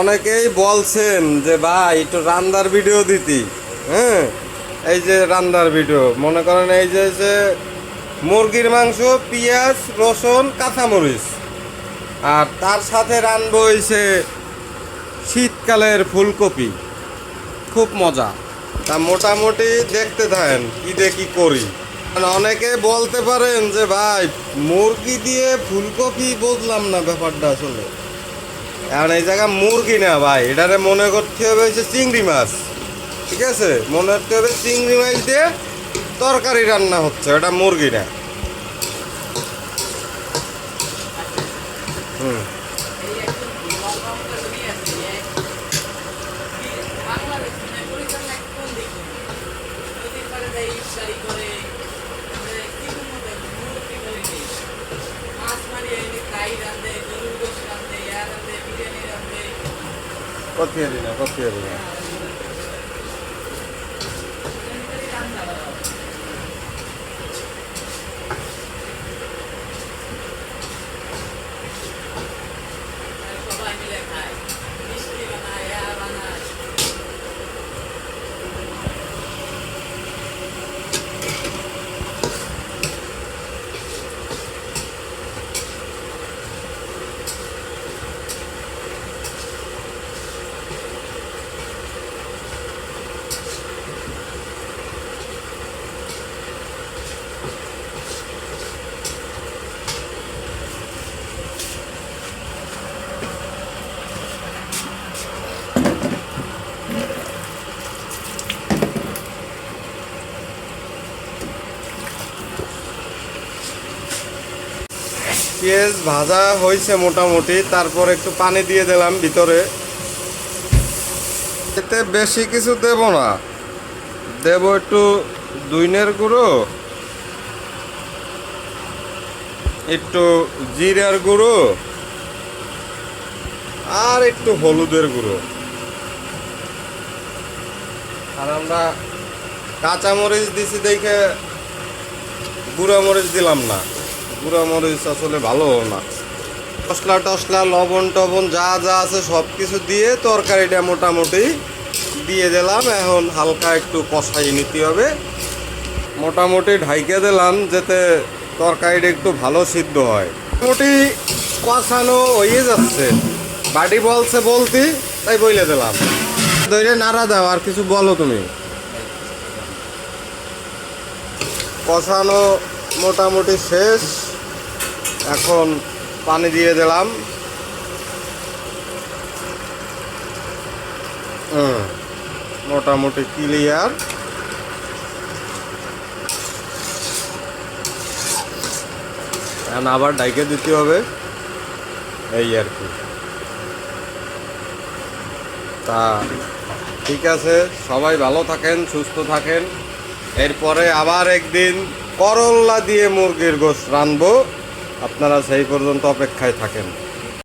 অনেকেই বলছেন যে, ভাই, একটু রান্দার ভিডিও দিতি। হ্যাঁ এই যে রান্দার ভিডিও, মনে করেন এই যে যে মুরগির মাংস, পেঁয়াজ, রসুন, কাঁচামরিচ। আর তার সাথে রানবো হইছে শীতকালের ফুলকপি। খুব মজা। তা মোটামুটি দেখতে থাকেন, কি দেখি করি। অনেকে বলতে পারেন যে, ভাই, মুরগি দিয়ে ফুলকপি বুঝলাম না ব্যাপারটা আসলে। এখন এই জায়গা মুরগি না ভাই, এটারে মনে করতে হবে হচ্ছে চিংড়ি মাছ। ঠিক আছে? মনে করতে হবে চিংড়ি মাছ দিয়ে তরকারি রান্না হচ্ছে, এটা মুরগি না। হুম। কথিয়ারি না পেঁয়াজ ভাজা হয়েছে মোটামুটি, তারপর একটু পানি দিয়ে দিলাম ভিতরে। এতে বেশি কিছু দেব না। দেব একটু দুইনের গুঁড়ো, একটু জিরার গুঁড়ো, আর একটু হলুদের গুঁড়ো। আর আমরা কাঁচামরিচ দিছি দেখে গুঁড়া মরিচ দিলাম না। গুঁড়া মরিচ আসলে ভালো না। মশলা টসলা, লবণ টবণ যা যা আছে সব কিছু দিয়ে তরকারিটা মোটামুটি দিয়ে দিলাম। এখন হালকা একটু কষাই নিতে হবে। মোটামুটি ঢাইকে দিলাম যাতে তরকারিটা একটু ভালো সিদ্ধ হয়। মোটামুটি কষানো হয়ে যাচ্ছে। বাড়ি বলছে বলতি, তাই বইলে দিলাম। ধরে নাড়া দাও, আর কিছু বলো তুমি। কষানো মোটামুটি শেষ। এখন পানি দিয়ে দিলাম। হুম, মোটামুটি ক্লিয়ার। আবার ডাইকে দিতে হবে। এই আর কি। তা ঠিক আছে সবাই ভালো থাকেন সুস্থ থাকেন। এরপরে আবার একদিন করল্লা দিয়ে মুরগির গোশ রানবো আপনারা সেই পর্যন্ত অপেক্ষায় থাকেন।